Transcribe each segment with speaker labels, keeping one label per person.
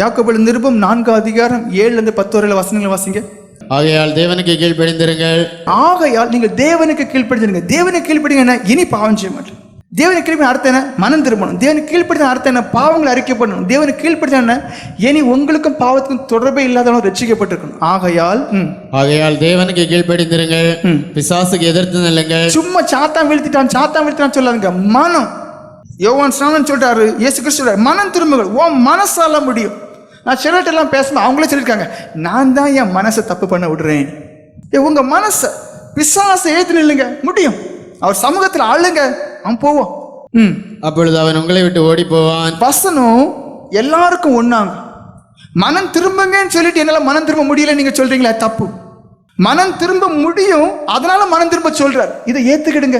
Speaker 1: யாக்கோபு நிருபம் நான்கு அதிகாரம் ஏழுல இருந்து பத்து வரையில் வசனங்களை வாசிங்க
Speaker 2: ஆகையால் தேவனுக்கு கீழ்ப்படிந்திருங்கள்
Speaker 1: ஆகையால் நீங்கள் தேவனுக்கு கீழ்ப்படிந்திருங்க தேவனுக்கு என்ன இனி பாவம் செய்ய மாட்டேன் தேவனுக்கு கீழ்ப்படி அர்த்தம் என்ன மனம் திரும்பணும் தேவனுக்கு கீழ்ப்படுத்த அர்த்தம் என்ன பாவங்களை அறிக்கை பண்ணணும் தேவனுக்கு கீழ்ப்படுத்த என்ன இனி உங்களுக்கும் பாவத்துக்கும் தொடர்பே இல்லாதவங்க ரசிக்கப்பட்டிருக்கணும் ஆகையால்
Speaker 2: ஆகையால் தேவனுக்கு கீழ்ப்படிந்திருங்கள் பிசாசுக்கு எதிர்த்து நில்லுங்கள்
Speaker 1: சும்மா சாத்தா வீழ்த்திட்டான் சாத்தா வீழ்த்திட்டான் சொல்லாதுங்க மனம் யோவான் ஸ்நானன் சொல்றாரு இயேசு கிறிஸ்து மனம் திரும்புகள் ஓ மனசால முடியும் நான் எல்லாம் பேசணும் அவங்களே சொல்லியிருக்காங்க நான் தான் என் மனசை தப்பு பண்ண விடுறேன் ஏ உங்கள் மனசை பிசாசை ஏற்று நில்லுங்க முடியும் அவர் சமூகத்தில் ஆளுங்க அவன் போவோம்
Speaker 2: ம் அப்பொழுது அவன் உங்களை விட்டு ஓடி போவான்
Speaker 1: பசனும் எல்லாருக்கும் ஒன்றாங்க மனம் திரும்புங்கன்னு சொல்லிட்டு என்னால் மனம் திரும்ப முடியல நீங்கள் சொல்கிறீங்களே தப்பு மனம் திரும்ப முடியும் அதனால மனம் திரும்ப சொல்கிறார் இதை ஏற்றுக்கிடுங்க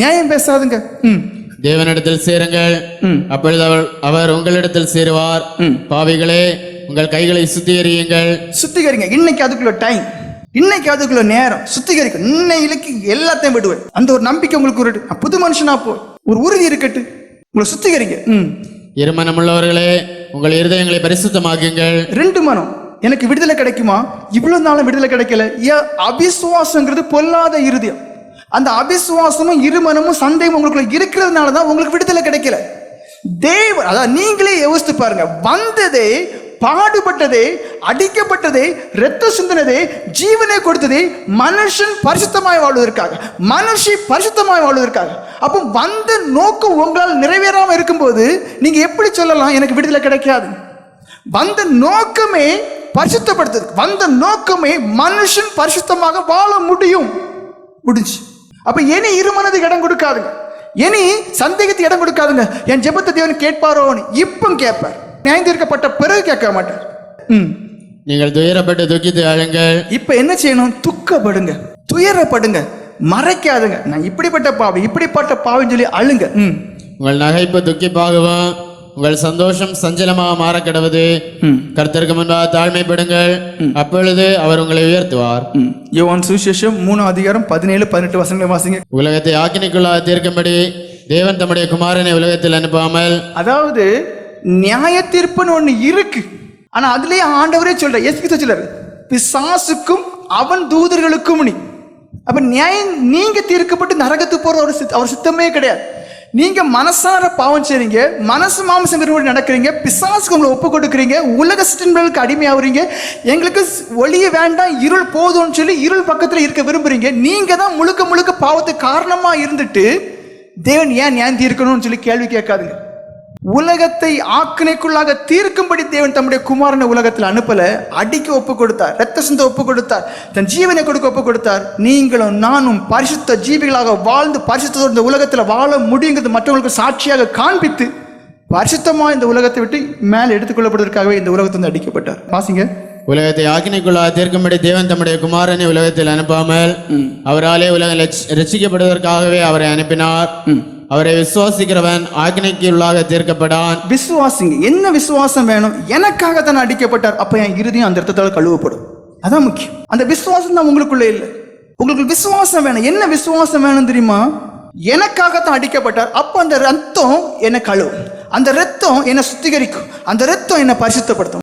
Speaker 1: நியாயம் பேசாதுங்க ம்
Speaker 2: தேவனிடத்தில் சேருங்கள் அப்பொழுது அவர் அவர் உங்களிடத்தில் சேருவார் பாவிகளே உங்கள் கைகளை சுத்திகரியுங்கள்
Speaker 1: சுத்திகரிங்க இன்னைக்கு அதுக்குள்ள டைம் இன்னைக்கு அதுக்குள்ள நேரம் சுத்திகரிக்கும் இன்னைக்கு எல்லாத்தையும் விடுவேன் அந்த ஒரு நம்பிக்கை உங்களுக்கு ஒரு புது மனுஷனா போ ஒரு உறுதி இருக்கட்டு உங்களை சுத்திகரிங்க
Speaker 2: இருமனம் உள்ளவர்களே உங்கள் இருதயங்களை பரிசுத்தமாக்குங்கள்
Speaker 1: ரெண்டு மனம் எனக்கு விடுதலை கிடைக்குமா இவ்வளவு நாளும் விடுதலை கிடைக்கல ஏன் அவிசுவாசங்கிறது பொல்லாத இருதயம் அந்த அவிசுவாசமும் இருமனமும் சந்தேகம் உங்களுக்குள்ள இருக்கிறதுனால தான் உங்களுக்கு விடுதலை கிடைக்கல தேவ அதான் நீங்களே யோசித்து பாருங்க வந்ததே பாடுபட்டதே அடிக்கப்பட்டதே ரத்த சிந்தனது ஜீவனை கொடுத்ததே மனுஷன் பரிசுத்தமாய் வாழ்வதற்காக மனுஷி பரிசுத்தமாய் வாழ்வதற்காக அப்போ வந்த நோக்கம் உங்களால் நிறைவேறாமல் இருக்கும்போது நீங்கள் எப்படி சொல்லலாம் எனக்கு விடுதலை கிடைக்காது வந்த நோக்கமே பரிசுத்தப்படுத்துது வந்த நோக்கமே மனுஷன் பரிசுத்தமாக வாழ முடியும் முடிஞ்சு அப்போ இனி இருமனதுக்கு இடம் கொடுக்காதுங்க இனி சந்தேகத்துக்கு இடம் கொடுக்காதுங்க என் ஜெபத்தை தேவன் கேட்பாரோன்னு இப்பும் கேட்பார் நியாயந்திருக்கப்பட்ட பிறகு கேட்க மாட்டார் ம்
Speaker 2: நீங்கள் துயரப்பட்டு துக்கித்து அழுங்க
Speaker 1: இப்போ என்ன செய்யணும் துக்கப்படுங்க துயரப்படுங்க மறைக்காதுங்க நான் இப்படிப்பட்ட பாவி இப்படிப்பட்ட பாவின்னு சொல்லி அழுங்க ம்
Speaker 2: உங்கள் நகைப்பு துக்கி பாகுவான் உங்கள் சந்தோஷம் சஞ்சலமாக மாற கிடவது கர்த்தருக்கு முன்பாக தாழ்மைப்படுங்கள் அப்பொழுது அவர் உங்களை உயர்த்துவார்
Speaker 1: சுவிசேஷம் மூணு அதிகாரம் பதினேழு பதினெட்டு வசங்களை வாசிங்க
Speaker 2: உலகத்தை ஆக்கினைக்குள்ளாக தீர்க்கும்படி தேவன் தம்முடைய குமாரனை உலகத்தில் அனுப்பாமல்
Speaker 1: அதாவது நியாய தீர்ப்புன்னு ஒன்று இருக்கு ஆனா அதுலயே ஆண்டவரே சொல்ற எஸ்பி சொல்றாரு பிசாசுக்கும் அவன் தூதர்களுக்கும் நீ அப்ப நியாயம் நீங்க தீர்க்கப்பட்டு நரகத்துக்கு போற ஒரு அவர் சித்தமே கிடையாது நீங்க மனசார பாவம் செய்றீங்க மனசு மாம்சம் விரும்பி நடக்கிறீங்க பிசாசுக்கு உங்களை ஒப்பு கொடுக்குறீங்க உலக சிற்றின்களுக்கு அடிமையாகிறீங்க எங்களுக்கு ஒளிய வேண்டாம் இருள் போதும்னு சொல்லி இருள் பக்கத்தில் இருக்க விரும்புறீங்க நீங்க தான் முழுக்க முழுக்க பாவத்துக்கு காரணமா இருந்துட்டு தேவன் ஏன் ஏன் இருக்கணும்னு சொல்லி கேள்வி கேட்காதுங்க உலகத்தை ஆக்கினைக்குள்ளாக தீர்க்கும்படி தேவன் தம்முடைய குமாரனை உலகத்தில் அனுப்பல அடிக்க ஒப்பு கொடுத்தார் ரத்த சிந்த ஒப்பு கொடுத்தார் தன் ஜீவனை கொடுக்க ஒப்பு கொடுத்தார் நீங்களும் நானும் பரிசுத்த ஜீவிகளாக வாழ்ந்து பரிசுத்தோடு இந்த உலகத்தில் வாழ முடியுங்கிறது மற்றவங்களுக்கு சாட்சியாக காண்பித்து பரிசுத்தமாக இந்த உலகத்தை விட்டு மேலே எடுத்துக்கொள்ளப்படுவதற்காகவே இந்த உலகத்தை வந்து அடிக்கப்பட்டார் வாசிங்க
Speaker 2: உலகத்தை ஆக்கினைக்குள்ளா தீர்க்கும்படி தேவன் தம்முடைய குமாரனை உலகத்தில் அனுப்பாமல் அவராலே உலகம் ரசிக்கப்படுவதற்காகவே அவரை அனுப்பினார் அவரை விசுவாசிக்கிறவன் ஆக்னைக்கு உள்ளாக தீர்க்கப்படான்
Speaker 1: விசுவாசிங்க என்ன விசுவாசம் வேணும் எனக்காக தான் அடிக்கப்பட்டார் அப்ப என் இறுதியும் அந்த இடத்துல கழுவப்படும் அதான் முக்கியம் அந்த விசுவாசம் தான் உங்களுக்குள்ள இல்லை உங்களுக்கு விசுவாசம் வேணும் என்ன விசுவாசம் வேணும் தெரியுமா எனக்காக தான் அடிக்கப்பட்டார் அப்போ அந்த ரத்தம் என்னை கழுவும் அந்த ரத்தம் என்னை சுத்திகரிக்கும் அந்த ரத்தம் என்னை பரிசுத்தப்படுத்தும்